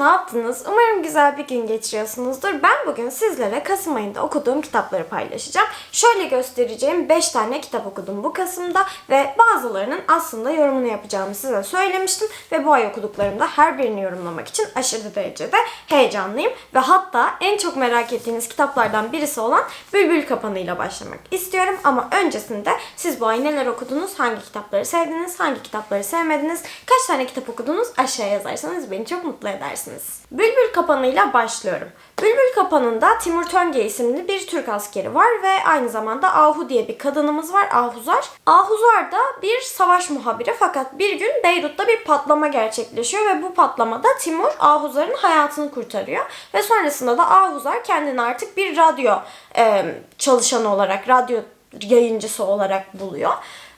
ne yaptınız? Umarım güzel bir gün geçiriyorsunuzdur. Ben bugün sizlere Kasım ayında okuduğum kitapları paylaşacağım. Şöyle göstereceğim 5 tane kitap okudum bu Kasım'da ve bazılarının aslında yorumunu yapacağımı size söylemiştim. Ve bu ay okuduklarımda her birini yorumlamak için aşırı derecede heyecanlıyım. Ve hatta en çok merak ettiğiniz kitaplardan birisi olan Bülbül Kapanı ile başlamak istiyorum. Ama öncesinde siz bu ay neler okudunuz, hangi kitapları sevdiniz, hangi kitapları sevmediniz, kaç tane kitap okudunuz aşağıya yazarsanız beni çok mutlu edersiniz. Bülbül Kapanı'yla başlıyorum. Bülbül Kapanı'nda Timur Tönge isimli bir Türk askeri var ve aynı zamanda Ahu diye bir kadınımız var Ahuzar. Ahuzar da bir savaş muhabiri fakat bir gün Beyrut'ta bir patlama gerçekleşiyor ve bu patlamada Timur Ahuzar'ın hayatını kurtarıyor. Ve sonrasında da Ahuzar kendini artık bir radyo e, çalışanı olarak, radyo yayıncısı olarak buluyor.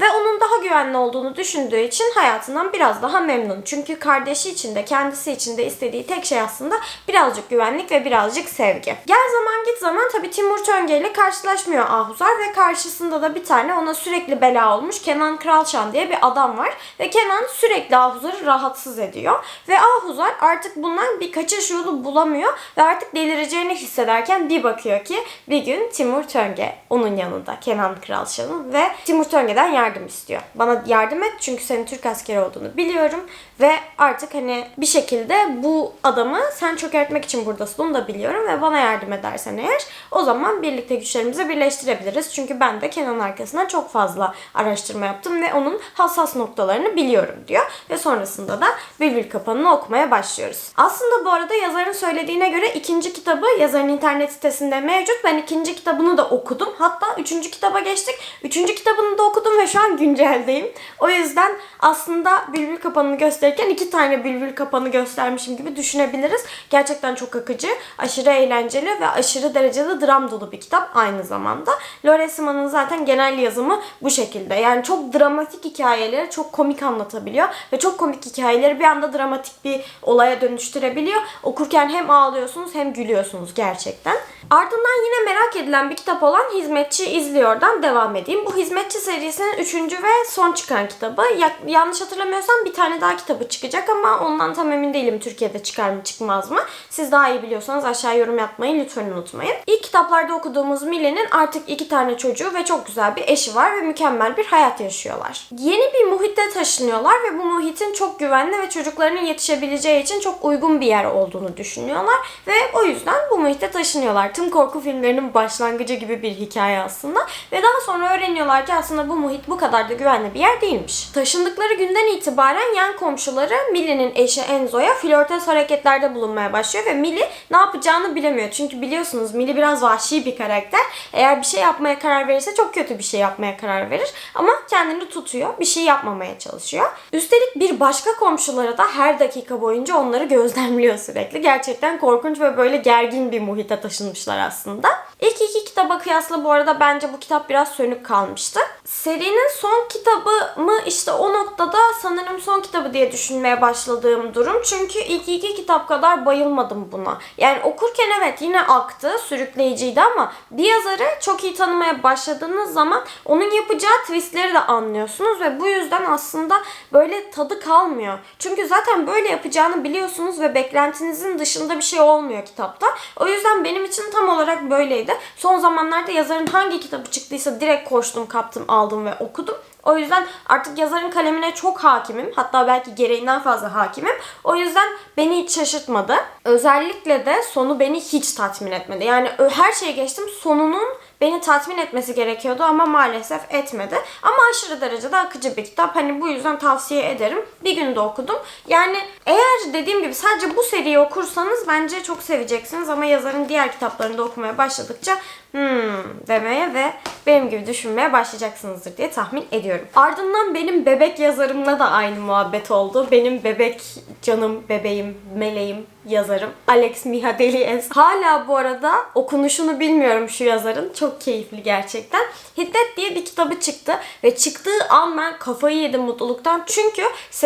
Ve onun daha güvenli olduğunu düşündüğü için hayatından biraz daha memnun. Çünkü kardeşi için de kendisi için de istediği tek şey aslında birazcık güvenlik ve birazcık sevgi. Gel zaman git zaman tabii Timur Tönge ile karşılaşmıyor Ahuzar ve karşısında da bir tane ona sürekli bela olmuş Kenan Kralşan diye bir adam var. Ve Kenan sürekli Ahuzar'ı rahatsız ediyor. Ve Ahuzar artık bundan bir kaçış yolu bulamıyor ve artık delireceğini hissederken bir bakıyor ki bir gün Timur Tönge onun yanında Kenan Kralşan'ın ve Timur Tönge'den yardım istiyor. Bana yardım et çünkü senin Türk askeri olduğunu biliyorum ve artık hani bir şekilde bu adamı sen çökertmek için buradasın onu da biliyorum ve bana yardım edersen eğer o zaman birlikte güçlerimizi birleştirebiliriz. Çünkü ben de Kenan arkasından çok fazla araştırma yaptım ve onun hassas noktalarını biliyorum diyor. Ve sonrasında da Bülbül Kapanı'nı okumaya başlıyoruz. Aslında bu arada yazarın söylediğine göre ikinci kitabı yazarın internet sitesinde mevcut. Ben ikinci kitabını da okudum. Hatta üçüncü kitaba geçtik. Üçüncü kitabını da okudum ve şu an günceldeyim. O yüzden aslında Bülbül Kapanı'nı gösterirken iki tane Bülbül Kapanı göstermişim gibi düşünebiliriz. Gerçekten çok akıcı, aşırı eğlenceli ve aşırı derecede dram dolu bir kitap aynı zamanda. Lore Simon'un zaten genel yazımı bu şekilde. Yani çok dramatik hikayeleri çok komik anlatabiliyor ve çok komik hikayeleri bir anda dramatik bir olaya dönüştürebiliyor. Okurken hem ağlıyorsunuz hem gülüyorsunuz gerçekten. Ardından yine merak edilen bir kitap olan Hizmetçi İzliyor'dan devam edeyim. Bu Hizmetçi serisinin üçüncü ve son çıkan kitabı. Ya- yanlış hatırlamıyorsam bir tane daha kitabı çıkacak ama ondan tam emin değilim Türkiye'de çıkar mı çıkmaz mı. Siz daha iyi biliyorsanız aşağı yorum yapmayı lütfen unutmayın. İlk kitaplarda okuduğumuz Millie'nin artık iki tane çocuğu ve çok güzel bir eşi var ve mükemmel bir hayat yaşıyorlar. Yeni bir muhitte taşınıyorlar ve bu muhitin çok güvenli ve çocuklarının yetişebileceği için çok uygun bir yer olduğunu düşünüyorlar ve o yüzden bu muhitte taşınıyorlar. Tüm korku filmlerinin başlangıcı gibi bir hikaye aslında ve daha sonra öğreniyorlar ki aslında bu muhit bu kadar da güvenli bir yer değilmiş. Taşındıkları günden itibaren yan komşuları Millie'nin eşi Enzo'ya flörtöz hareketlerde bulunmaya başlıyor ve Millie ne yapacağını bilemiyor. Çünkü biliyorsunuz Millie biraz vahşi bir karakter. Eğer bir şey yapmaya karar verirse çok kötü bir şey yapmaya karar verir. Ama kendini tutuyor. Bir şey yapmamaya çalışıyor. Üstelik bir başka komşulara da her dakika boyunca onları gözlemliyor sürekli. Gerçekten korkunç ve böyle gergin bir muhite taşınmışlar aslında. İlk iki kitaba kıyasla bu arada bence bu kitap biraz sönük kalmıştı. Serinin son kitabı mı işte o noktada sanırım son kitabı diye düşünmeye başladığım durum. Çünkü ilk iki kitap kadar bayılmadım buna. Yani okurken evet yine aktı, sürükleyiciydi ama bir yazarı çok iyi tanımaya başladığınız zaman onun yapacağı twistleri de anlıyorsunuz ve bu yüzden aslında böyle tadı kalmıyor. Çünkü zaten böyle yapacağını biliyorsunuz ve beklentinizin dışında bir şey olmuyor kitapta. O yüzden benim için tam olarak böyleydi. Son zamanlarda yazarın hangi kitabı çıktıysa direkt koştum, kaptım, aldım ve okudum. O yüzden artık yazarın kalemine çok hakimim. Hatta belki gereğinden fazla hakimim. O yüzden beni hiç şaşırtmadı. Özellikle de sonu beni hiç tatmin etmedi. Yani her şeye geçtim. Sonunun beni tatmin etmesi gerekiyordu ama maalesef etmedi. Ama aşırı derecede akıcı bir kitap. Hani bu yüzden tavsiye ederim. Bir günde okudum. Yani eğer dediğim gibi sadece bu seriyi okursanız bence çok seveceksiniz ama yazarın diğer kitaplarını da okumaya başladıkça hmm demeye ve benim gibi düşünmeye başlayacaksınızdır diye tahmin ediyorum. Ardından benim bebek yazarımla da aynı muhabbet oldu. Benim bebek canım, bebeğim, meleğim yazarım Alex Mihadelis. Hala bu arada okunuşunu bilmiyorum şu yazarın. Çok keyifli gerçekten. Hiddet diye bir kitabı çıktı ve çıktığı an ben kafayı yedim mutluluktan. Çünkü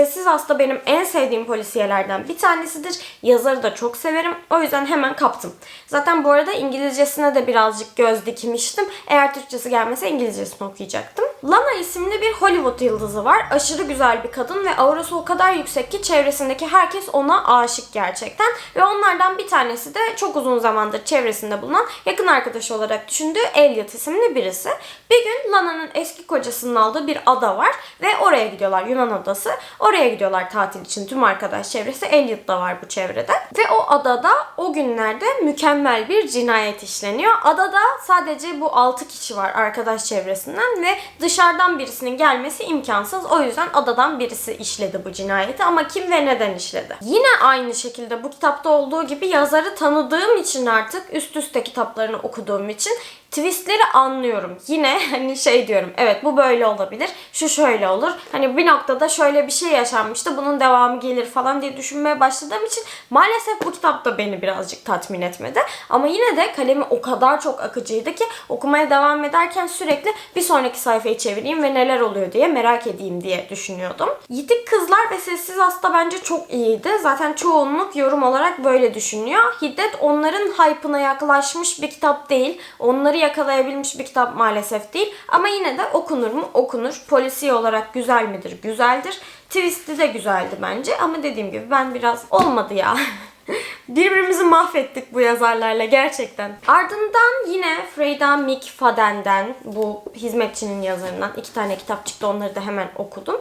Sessiz Hasta benim en sevdiğim polisiyelerden bir tanesidir. Yazarı da çok severim. O yüzden hemen kaptım. Zaten bu arada İngilizcesine de birazcık göz dikmiştim. Eğer Türkçesi gelmese İngilizcesini okuyacaktım. Lana isimli bir Hollywood yıldızı var. Aşırı güzel bir kadın ve aurası o kadar yüksek ki çevresindeki herkes ona aşık gerçekten. Ve onlardan bir tanesi de çok uzun zamandır çevresinde bulunan yakın arkadaşı olarak düşündüğü Elliot isimli birisi. Bir gün Lana'nın eski kocasının aldığı bir ada var ve oraya gidiyorlar Yunan adası. Oraya gidiyorlar tatil için tüm arkadaş çevresi. Elliot da var bu çevrede. Ve o adada o günlerde mükemmel bir cinayet işleniyor. Adada sadece bu 6 kişi var arkadaş çevresinden ve dışarıdan birisinin gelmesi imkansız. O yüzden adadan birisi işledi bu cinayeti ama kim ve neden işledi? Yine aynı şekilde bu kitapta olduğu gibi yazarı tanıdığım için artık üst üste kitaplarını okuduğum için twistleri anlıyorum. Yine hani şey diyorum evet bu böyle olabilir, şu şöyle olur. Hani bir noktada şöyle bir şey yaşanmıştı bunun devamı gelir falan diye düşünmeye başladığım için maalesef bu kitap da beni birazcık tatmin etmedi. Ama yine de kalemi o kadar çok akıcıydı ki okumaya devam ederken sürekli bir sonraki sayfayı çevireyim ve neler oluyor diye merak edeyim diye düşünüyordum. Yitik Kızlar ve Sessiz Hasta bence çok iyiydi. Zaten çoğunluk yorum olarak böyle düşünüyor. Hiddet onların hype'ına yaklaşmış bir kitap değil. Onları yakalayabilmiş bir kitap maalesef değil. Ama yine de okunur mu? Okunur. Polisi olarak güzel midir? Güzeldir. Twist'i de güzeldi bence. Ama dediğim gibi ben biraz olmadı ya. Birbirimizi mahvettik bu yazarlarla gerçekten. Ardından yine Freyda McFadden'den bu hizmetçinin yazarından iki tane kitap çıktı onları da hemen okudum.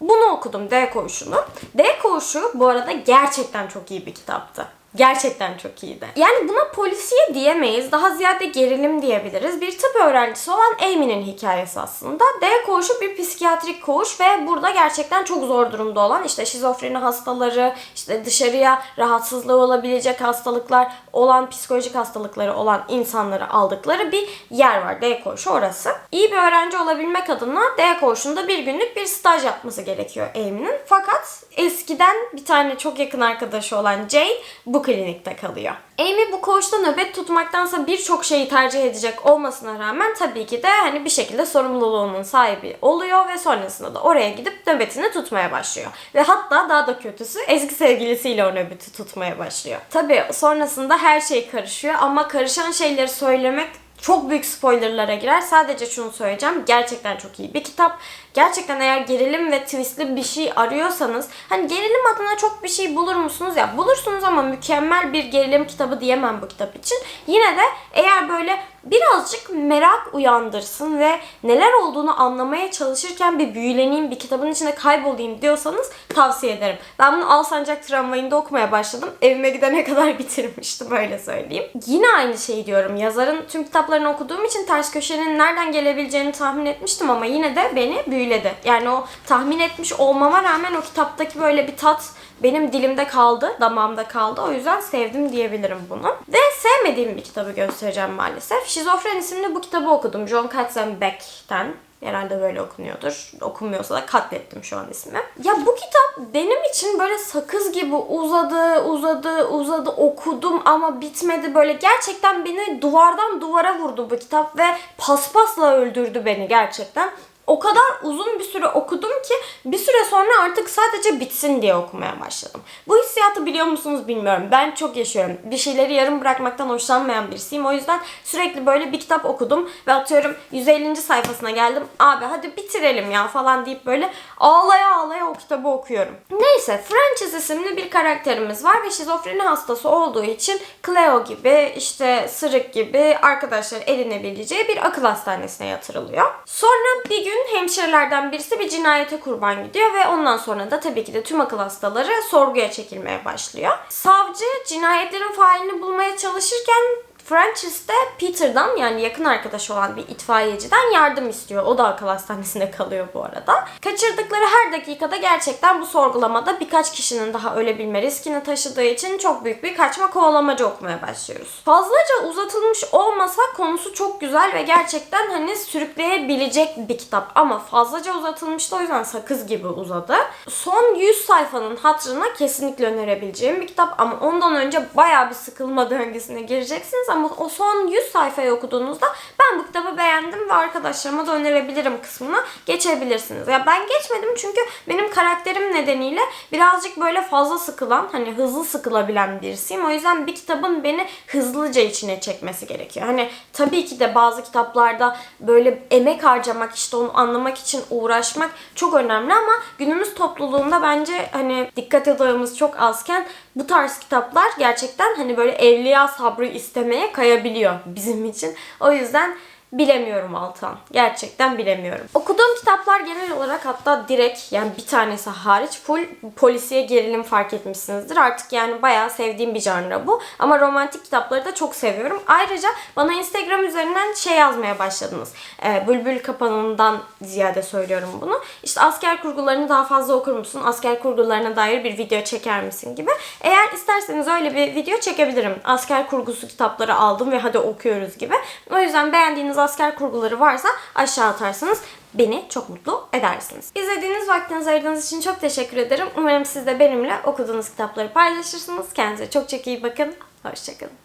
Bunu okudum D koğuşunu. D koğuşu bu arada gerçekten çok iyi bir kitaptı. Gerçekten çok iyiydi. Yani buna polisiye diyemeyiz. Daha ziyade gerilim diyebiliriz. Bir tıp öğrencisi olan Amy'nin hikayesi aslında. D koğuşu bir psikiyatrik koğuş ve burada gerçekten çok zor durumda olan işte şizofreni hastaları, işte dışarıya rahatsızlığı olabilecek hastalıklar olan, psikolojik hastalıkları olan insanları aldıkları bir yer var. D koğuşu orası. İyi bir öğrenci olabilmek adına D koğuşunda bir günlük bir staj yapması gerekiyor Amy'nin. Fakat eskiden bir tane çok yakın arkadaşı olan Jay bu klinikte kalıyor. Amy bu koğuşta nöbet tutmaktansa birçok şeyi tercih edecek olmasına rağmen tabii ki de hani bir şekilde sorumluluğunun sahibi oluyor ve sonrasında da oraya gidip nöbetini tutmaya başlıyor. Ve hatta daha da kötüsü eski sevgilisiyle o nöbeti tutmaya başlıyor. Tabii sonrasında her şey karışıyor ama karışan şeyleri söylemek çok büyük spoilerlara girer. Sadece şunu söyleyeceğim. Gerçekten çok iyi bir kitap. Gerçekten eğer gerilim ve twistli bir şey arıyorsanız hani gerilim adına çok bir şey bulur musunuz ya? Bulursunuz ama mükemmel bir gerilim kitabı diyemem bu kitap için. Yine de eğer böyle birazcık merak uyandırsın ve neler olduğunu anlamaya çalışırken bir büyüleneyim, bir kitabın içinde kaybolayım diyorsanız tavsiye ederim. Ben bunu Alsancak tramvayında okumaya başladım. Evime gidene kadar bitirmiştim öyle söyleyeyim. Yine aynı şeyi diyorum. Yazarın tüm kitaplarını okuduğum için ters köşenin nereden gelebileceğini tahmin etmiştim ama yine de beni büyüledi. Yani o tahmin etmiş olmama rağmen o kitaptaki böyle bir tat benim dilimde kaldı, damağımda kaldı. O yüzden sevdim diyebilirim bunu. Ve sevmediğim bir kitabı göstereceğim maalesef. Şizofren isimli bu kitabı okudum. John Katzenbeck'ten. Herhalde böyle okunuyordur. Okunmuyorsa da katlettim şu an ismi. Ya bu kitap benim için böyle sakız gibi uzadı, uzadı, uzadı. Okudum ama bitmedi. Böyle gerçekten beni duvardan duvara vurdu bu kitap ve paspasla öldürdü beni gerçekten o kadar uzun bir süre okudum ki bir süre sonra artık sadece bitsin diye okumaya başladım. Bu hissiyatı biliyor musunuz bilmiyorum. Ben çok yaşıyorum. Bir şeyleri yarım bırakmaktan hoşlanmayan birisiyim. O yüzden sürekli böyle bir kitap okudum ve atıyorum 150. sayfasına geldim. Abi hadi bitirelim ya falan deyip böyle ağlaya ağlaya o kitabı okuyorum. Neyse Frances isimli bir karakterimiz var ve şizofreni hastası olduğu için Cleo gibi işte Sırık gibi arkadaşlar edinebileceği bir akıl hastanesine yatırılıyor. Sonra bir gün gün hemşirelerden birisi bir cinayete kurban gidiyor ve ondan sonra da tabii ki de tüm akıl hastaları sorguya çekilmeye başlıyor. Savcı cinayetlerin failini bulmaya çalışırken Francis de Peter'dan yani yakın arkadaş olan bir itfaiyeciden yardım istiyor. O da akıl hastanesinde kalıyor bu arada. Kaçırdıkları her dakikada gerçekten bu sorgulamada birkaç kişinin daha ölebilme riskini taşıdığı için çok büyük bir kaçma kovalamacı okumaya başlıyoruz. Fazlaca uzatılmış olmasa konusu çok güzel ve gerçekten hani sürükleyebilecek bir kitap ama fazlaca uzatılmıştı o yüzden sakız gibi uzadı. Son 100 sayfanın hatırına kesinlikle önerebileceğim bir kitap ama ondan önce baya bir sıkılma döngüsüne gireceksiniz ama o son 100 sayfayı okuduğunuzda ben bu kitabı beğendim ve arkadaşlarıma da önerebilirim kısmına geçebilirsiniz. Ya ben geçmedim çünkü benim karakterim nedeniyle birazcık böyle fazla sıkılan, hani hızlı sıkılabilen birisiyim. O yüzden bir kitabın beni hızlıca içine çekmesi gerekiyor. Hani tabii ki de bazı kitaplarda böyle emek harcamak, işte onu anlamak için uğraşmak çok önemli ama günümüz topluluğunda bence hani dikkat odağımız çok azken bu tarz kitaplar gerçekten hani böyle evliya sabrı istemeye kayabiliyor bizim için. O yüzden Bilemiyorum Altan. Gerçekten bilemiyorum. Okuduğum kitaplar genel olarak hatta direkt yani bir tanesi hariç full polisiye gerilim fark etmişsinizdir. Artık yani bayağı sevdiğim bir janra bu. Ama romantik kitapları da çok seviyorum. Ayrıca bana Instagram üzerinden şey yazmaya başladınız. Ee, Bülbül Kapanı'ndan ziyade söylüyorum bunu. İşte asker kurgularını daha fazla okur musun? Asker kurgularına dair bir video çeker misin gibi. Eğer isterseniz öyle bir video çekebilirim. Asker kurgusu kitapları aldım ve hadi okuyoruz gibi. O yüzden beğendiğiniz asker kurguları varsa aşağı atarsanız beni çok mutlu edersiniz. İzlediğiniz vaktinizi ayırdığınız için çok teşekkür ederim. Umarım siz de benimle okuduğunuz kitapları paylaşırsınız. Kendinize çok çok iyi bakın. Hoşçakalın.